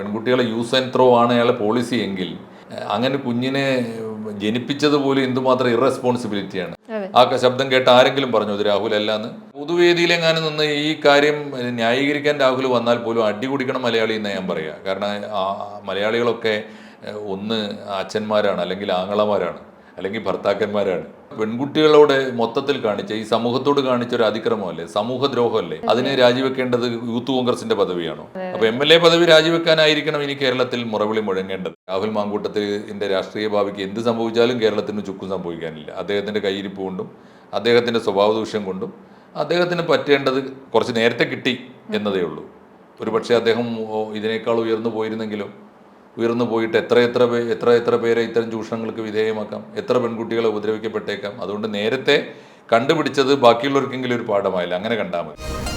പെൺകുട്ടികളെ use and throw ആണ് അയാളെ പോളിസി എങ്കിൽ അങ്ങനെ കുഞ്ഞിനെ ജനിപ്പിച്ചത് പോലും എന്തുമാത്രം ഇറസ്പോൺസിബിലിറ്റിയാണ് ആ ശബ്ദം കേട്ട് ആരെങ്കിലും പറഞ്ഞു ഇത് രാഹുൽ അല്ലാന്ന്? പൊതുവേദിയിലെങ്ങാനും നിന്ന് ഈ കാര്യം ന്യായീകരിക്കാൻ രാഹുൽ വന്നാൽ പോലും അടി കുടിക്കണം മലയാളി എന്ന് ഞാൻ പറയുക കാരണം മലയാളികളൊക്കെ ഒന്ന് അച്ഛന്മാരാണ് അല്ലെങ്കിൽ ആങ്ങളമാരാണ് അല്ലെങ്കിൽ ഭർത്താക്കന്മാരാണ്. പെൺകുട്ടികളോട് മൊത്തത്തിൽ കാണിച്ച ഈ സമൂഹത്തോട് കാണിച്ച ഒരു അതിക്രമമല്ലേ? സമൂഹദ്രോഹമല്ലേ അതിനെ രാജിവെക്കേണ്ടത് യൂത്ത് കോൺഗ്രസിന്റെ പദവിയാണോ? അപ്പൊ എം എൽ എ പദവി രാജിവെക്കാനായിരിക്കണം ഇനി കേരളത്തിൽ മുറവിളി മുഴങ്ങേണ്ടത്. രാഹുൽ മാങ്കൂട്ടത്തിന്റെ രാഷ്ട്രീയ ഭാവിക്ക് എന്ത് സംഭവിച്ചാലും കേരളത്തിന് ചുക്കും സംഭവിക്കാനില്ല. അദ്ദേഹത്തിന്റെ കയ്യിരിപ്പ് കൊണ്ടും അദ്ദേഹത്തിന്റെ സ്വഭാവ ദൂഷ്യം കൊണ്ടും അദ്ദേഹത്തിന് പറ്റേണ്ടത് കുറച്ച് നേരത്തെ കിട്ടി എന്നതേ ഉള്ളൂ. ഒരുപക്ഷെ അദ്ദേഹം ഇതിനേക്കാൾ ഉയർന്നു പോയിരുന്നെങ്കിലും ഉയർന്നു പോയിട്ട് എത്ര എത്ര എത്ര എത്ര പേരെ ഇത്തരം ചൂഷണങ്ങൾക്ക് വിധേയമാക്കാം? എത്ര പെൺകുട്ടികളെ ഉപദ്രവിക്കപ്പെട്ടേക്കാം? അതുകൊണ്ട് നേരത്തെ കണ്ടുപിടിച്ചത് ബാക്കിയുള്ളവർക്കെങ്കിലും ഒരു പാഠമായില്ല. അങ്ങനെ കണ്ടാൽ മതി.